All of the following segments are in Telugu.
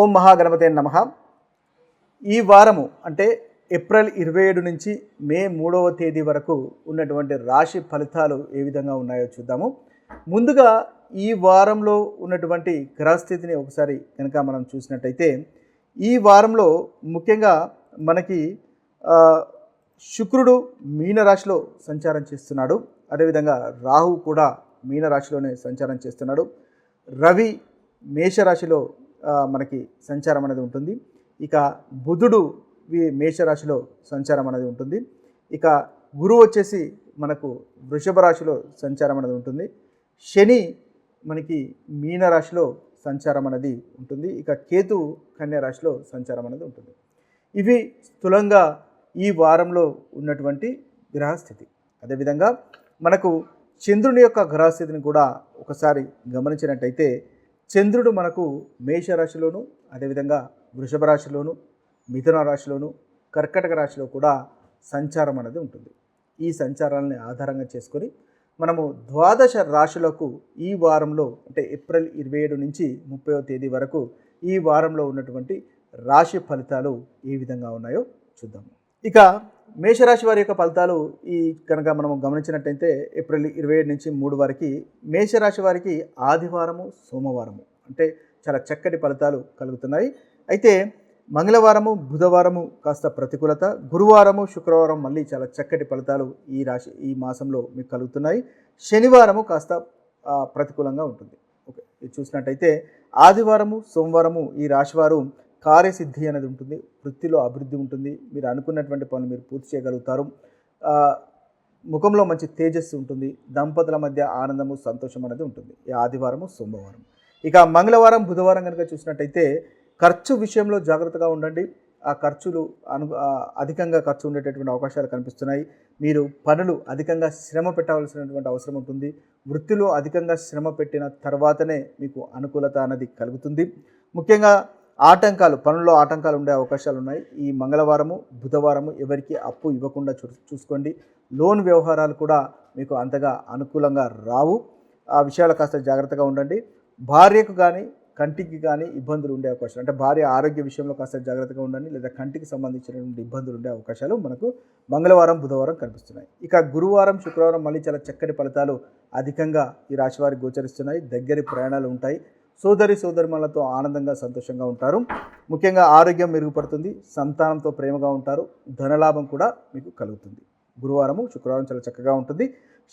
ఓం మహాగణపతే నమ. ఈ వారము అంటే ఏప్రిల్ ఇరవై ఏడు నుంచి మే మూడవ తేదీ వరకు ఉన్నటువంటి రాశి ఫలితాలు ఏ విధంగా ఉన్నాయో చూద్దాము. ముందుగా ఈ వారంలో ఉన్నటువంటి గ్రహస్థితిని ఒకసారి కనుక మనం చూసినట్టయితే ఈ వారంలో ముఖ్యంగా మనకి శుక్రుడు మీనరాశిలో సంచారం చేస్తున్నాడు. అదేవిధంగా రాహు కూడా మీనరాశిలోనే సంచారం చేస్తున్నాడు. రవి మేషరాశిలో మనకి సంచారం అనేది ఉంటుంది. ఇక బుధుడు మేషరాశిలో సంచారం అనేది ఉంటుంది. ఇక గురువు వచ్చేసి మనకు వృషభ రాశిలో సంచారం అనేది ఉంటుంది. శని మనకి మీనరాశిలో సంచారం అనేది ఉంటుంది. ఇక కేతు కన్యా రాశిలో సంచారం అనేది ఉంటుంది. ఇవి స్థూలంగా ఈ వారంలో ఉన్నటువంటి గ్రహస్థితి. అదేవిధంగా మనకు చంద్రుని యొక్క గ్రహస్థితిని కూడా ఒకసారి గమనించినట్టయితే చంద్రుడు మనకు మేషరాశిలోను అదేవిధంగా వృషభ రాశిలోను మిథున రాశిలోను కర్కటక రాశిలో కూడా సంచారం అనేది ఉంటుంది. ఈ సంచారాలని ఆధారంగా చేసుకొని మనము ద్వాదశ రాశులకు ఈ వారంలో అంటే ఏప్రిల్ ఇరవై ఏడు నుంచి ముప్పైవ తేదీ వరకు ఈ వారంలో ఉన్నటువంటి రాశి ఫలితాలు ఏ విధంగా ఉన్నాయో చూద్దాము. ఇక మేషరాశి వారి యొక్క ఫలితాలు ఈ కనుక మనం గమనించినట్టయితే ఏప్రిల్ ఇరవై ఏడు నుంచి మూడు వరకు మేషరాశి వారికి ఆదివారము సోమవారము అంటే చాలా చక్కటి ఫలితాలు కలుగుతున్నాయి. అయితే మంగళవారము బుధవారము కాస్త ప్రతికూలత గురువారము శుక్రవారం మళ్ళీ చాలా చక్కటి ఫలితాలు ఈ రాశి ఈ మాసంలో మీకు కలుగుతున్నాయి. శనివారము కాస్త ప్రతికూలంగా ఉంటుంది. ఓకే ఇది చూసినట్టయితే ఆదివారము సోమవారము ఈ రాశివారు కార్యసిద్ధి అనేది ఉంటుంది వృత్తిలో అభివృద్ధి ఉంటుంది. మీరు అనుకున్నటువంటి పనులు మీరు పూర్తి చేయగలుగుతారు. ముఖంలో మంచి తేజస్సు ఉంటుంది. దంపతుల మధ్య ఆనందము సంతోషం అనేది ఉంటుంది. ఈ ఆదివారము సోమవారం. ఇక మంగళవారం బుధవారం కనుక చూసినట్టయితే ఖర్చు విషయంలో జాగ్రత్తగా ఉండండి. ఆ ఖర్చులు అను అధికంగా ఖర్చు ఉండేటటువంటి అవకాశాలు కనిపిస్తున్నాయి. మీరు పనులు అధికంగా శ్రమ పెట్టవలసినటువంటి అవసరం ఉంటుంది. వృత్తిలో అధికంగా శ్రమ పెట్టిన తర్వాతనే మీకు అనుకూలత అనేది కలుగుతుంది. ముఖ్యంగా ఆటంకాలు పనుల్లో ఆటంకాలు ఉండే అవకాశాలు ఉన్నాయి. ఈ మంగళవారము బుధవారము ఎవరికి అప్పు ఇవ్వకుండా చూ చూసుకోండి. లోన్ వ్యవహారాలు కూడా మీకు అంతగా అనుకూలంగా రావు. ఆ విషయాలు కాస్త జాగ్రత్తగా ఉండండి. భార్యకు కానీ కంటికి కానీ ఇబ్బందులు ఉండే అవకాశాలు అంటే భార్య ఆరోగ్య విషయంలో కాస్త జాగ్రత్తగా ఉండండి. లేదా కంటికి సంబంధించినటువంటి ఇబ్బందులు ఉండే అవకాశాలు మనకు మంగళవారం బుధవారం కనిపిస్తున్నాయి. ఇక గురువారం శుక్రవారం మళ్ళీ చాలా చక్కటి ఫలితాలు అధికంగా ఈ రాశి వారికి గోచరిస్తున్నాయి. దగ్గరి ప్రయాణాలు ఉంటాయి. సోదరి సోదరిమణులతో ఆనందంగా సంతోషంగా ఉంటారు. ముఖ్యంగా ఆరోగ్యం మెరుగుపడుతుంది సంతానంతో ప్రేమగా ఉంటారు ధనలాభం కూడా మీకు కలుగుతుంది. గురువారము శుక్రవారం చాలా చక్కగా ఉంటుంది.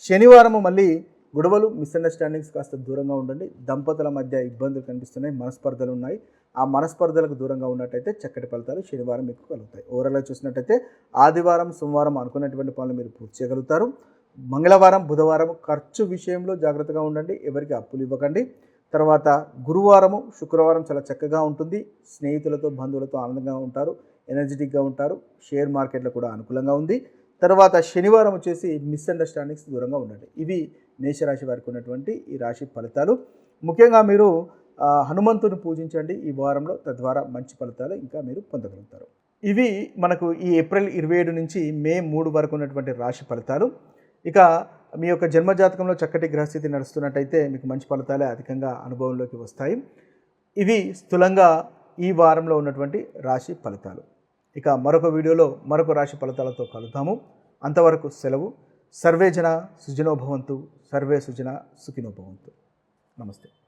శనివారము మళ్ళీ గొడవలు మిస్అండర్స్టాండింగ్స్ కాస్త దూరంగా ఉండండి. దంపతుల మధ్య ఇబ్బందులు కనిపిస్తున్నాయి మనస్పర్ధలు ఉన్నాయి. ఆ మనస్పర్ధలకు దూరంగా ఉన్నట్టయితే చక్కటి ఫలితాలు శనివారం మీకు కలుగుతాయి. ఓవరాల్గా చూసినట్టయితే ఆదివారం సోమవారం అనుకున్నటువంటి పనులు మీరు పూర్తి చేయగలుగుతారు. మంగళవారం బుధవారం ఖర్చు విషయంలో జాగ్రత్తగా ఉండండి. ఎవరికి అప్పులు ఇవ్వకండి. తర్వాత గురువారము శుక్రవారం చాలా చక్కగా ఉంటుంది. స్నేహితులతో బంధువులతో ఆనందంగా ఉంటారు ఎనర్జెటిక్గా ఉంటారు షేర్ మార్కెట్లో కూడా అనుకూలంగా ఉంది. తర్వాత శనివారం వచ్చేసి మిస్అండర్స్టాండింగ్స్ దూరంగా ఉండండి. ఇవి మేషరాశి వారికి ఉన్నటువంటి ఈ రాశి ఫలితాలు. ముఖ్యంగా మీరు హనుమంతుని పూజించండి. ఈ వారంలో తద్వారా మంచి ఫలితాలు ఇంకా మీరు పొందగలుగుతారు. ఇవి మనకు ఈ ఏప్రిల్ ఇరవై ఏడు నుంచి మే మూడు వరకు ఉన్నటువంటి రాశి ఫలితాలు. ఇక మీ యొక్క జన్మజాతకంలో చక్కటి గ్రహస్థితి నడుస్తున్నట్టయితే మీకు మంచి ఫలితాలే అధికంగా అనుభవంలోకి వస్తాయి. ఇవి స్థూలంగా ఈ వారంలో ఉన్నటువంటి రాశి ఫలితాలు. ఇక మరొక వీడియోలో మరొక రాశి ఫలితాలతో కలుద్దాము. అంతవరకు సెలవు. సర్వే జన సుజనోభవంతు సర్వే సుజన సుఖినోభవంతు నమస్తే.